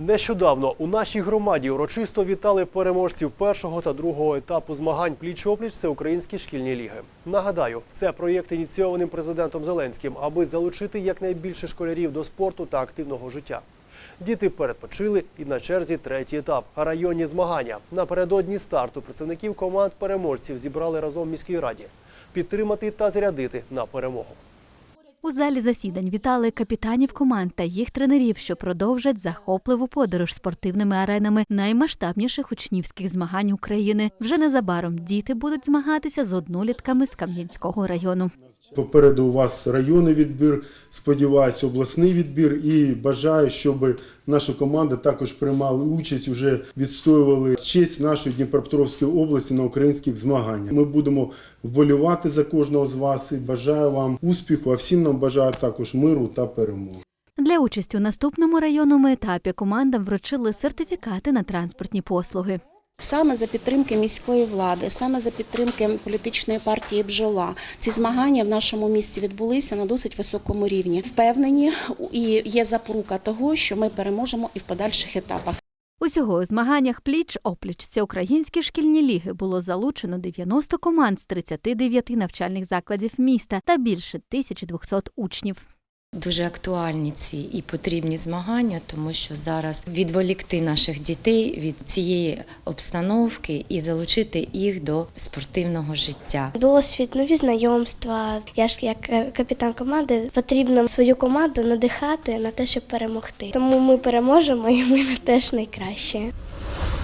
Нещодавно у нашій громаді урочисто вітали переможців першого та другого етапу змагань пліч-опліч Всеукраїнські шкільні ліги. Нагадаю, це проєкт ініційованим президентом Зеленським, аби залучити якнайбільше школярів до спорту та активного життя. Діти передпочили і на черзі третій етап районні змагання. Напередодні старту працівників команд переможців зібрали разом в міській раді підтримати та зарядити на перемогу. У залі засідань вітали капітанів команд та їх тренерів, що продовжать захопливу подорож спортивними аренами наймасштабніших учнівських змагань України. Вже незабаром діти будуть змагатися з однолітками з Кам'янського району. Попереду у вас районний відбір, сподіваюся, обласний відбір і бажаю, щоб наша команда також приймала участь, вже відстоювали честь нашої Дніпропетровської області на українських змаганнях. Ми будемо вболівати за кожного з вас і бажаю вам успіху, а всім нам бажаю також миру та перемоги. Для участі у наступному районному етапі командам вручили сертифікати на транспортні послуги. Саме за підтримки міської влади, саме за підтримки політичної партії Бджола, ці змагання в нашому місті відбулися на досить високому рівні. Впевнені і є запорука того, що ми переможемо і в подальших етапах. Усього у змаганнях пліч-опліч всеукраїнські шкільні ліги було залучено 90 команд з 39 навчальних закладів міста та більше 1200 учнів. Дуже актуальні ці і потрібні змагання, тому що зараз відволікти наших дітей від цієї обстановки і залучити їх до спортивного життя. Досвід, нові знайомства. Я ж як е, капітан команди потрібно свою команду надихати на те, щоб перемогти. Тому ми переможемо і ми теж найкраще.